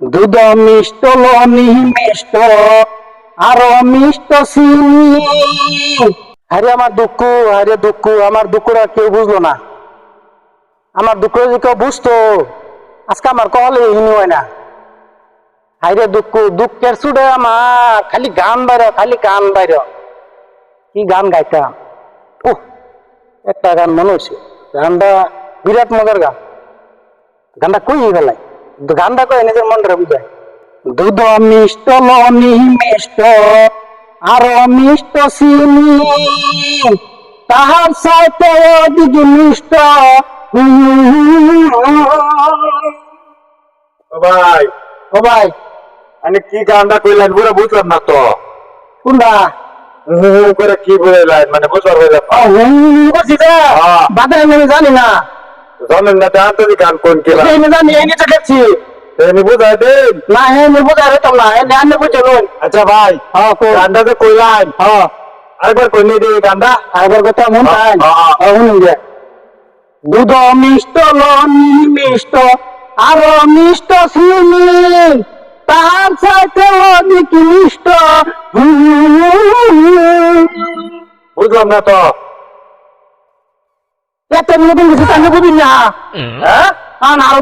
দুধ মিষ্ট লনি মিষ্ট আরও মিষ্ট চিনি আরে আমার দুঃখ, আরে দুঃখ, আমার দুঃখটা কেউ বুঝলো না। আমার দুঃখ যদি কেউ বুঝতো, আজকে আমার কলে হিনি হয় না। হাইরে দুঃখ, দুঃখের সুডে আমার, খালি গান বাইর, খালি গান বাইর। কি গান গাইতাম? ও একটা গান মনে হচ্ছে গানটা বিরাট মজার গান গানটা কই গেলাই গানটা কই নিজের মনটা বুঝায়। দুধ মিষ্ট লনি মিষ্ট আরও মিষ্ট চিনি। তাহার সাথে অধিক মিষ্ট। ভাই ও ভাই আমি কি গানটা কইলেন পুরো বুঝলাম না তো। কোনটা? করে কি বললেন মানে বুঝবার হইলে ও হুম বলছি যে হ্যাঁ। বাদে আমি জানি না। জানেন না তো আন্তরি গান কোন কি এই আমি জানি এই নিচে দেখছি। এমনি বুঝাই দিন না আমি বুঝাই রইতাম না এই আমি বুঝে লই আচ্ছা ভাই হ্যাঁ কো গানটা তো কইলেন হ্যাঁ। আরেকবার কই নিয়ে দিই গানটা? আবার কথা মন চায় হ্যাঁ। শুনুন যে দুধ মিষ্ট লনি মিষ্ট আরও মিষ্ট চিনি তার সাথে অধিক মিষ্ট। বুঝলাম না তো। এত নতুন কিছু তাহলে বুঝি না। হ্যাঁ? আর আরও